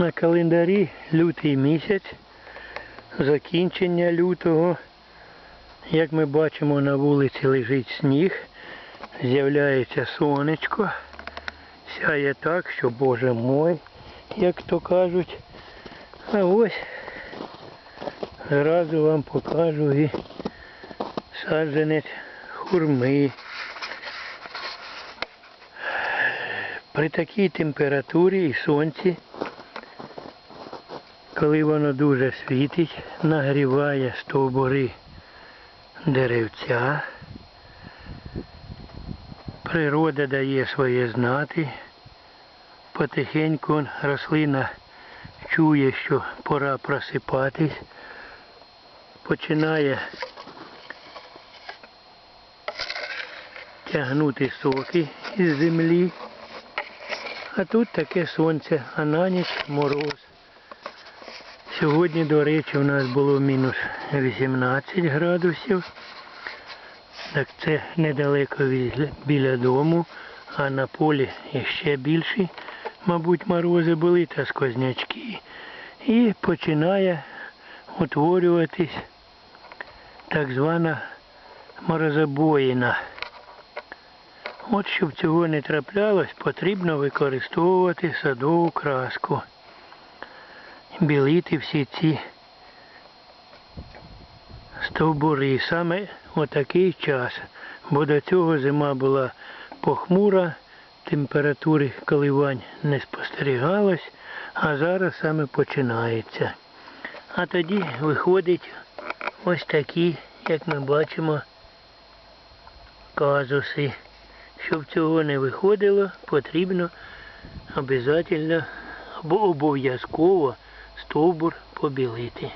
На календарі лютий місяць, закінчення лютого. Як ми бачимо, на вулиці лежить сніг, з'являється сонечко, сяє так, що Боже мой, як то кажуть. А ось зразу вам покажу і саджанець хурми. При такій температурі і сонці, коли воно дуже світить, нагріває стовбури деревця, природа дає своє знати, потихеньку рослина чує, що пора просипатись, починає тягнути соки із землі. А тут таке сонце, а на ніч мороз. Сьогодні, до речі, у нас було мінус 18 градусів. Так це недалеко біля дому, а на полі ще більші, мабуть, морози були та сквознячки. І починає утворюватись так звана морозобоїна. От щоб цього не траплялось, потрібно використовувати садову краску. Білити всі ці стовбури. Саме отакий час. Бо до цього зима була похмура, температури коливань не спостерігалось, а зараз саме починається. А тоді виходить ось такі, як ми бачимо, казуси. Щоб цього не виходило, потрібно обов'язково або обов'язково стовбур побілити.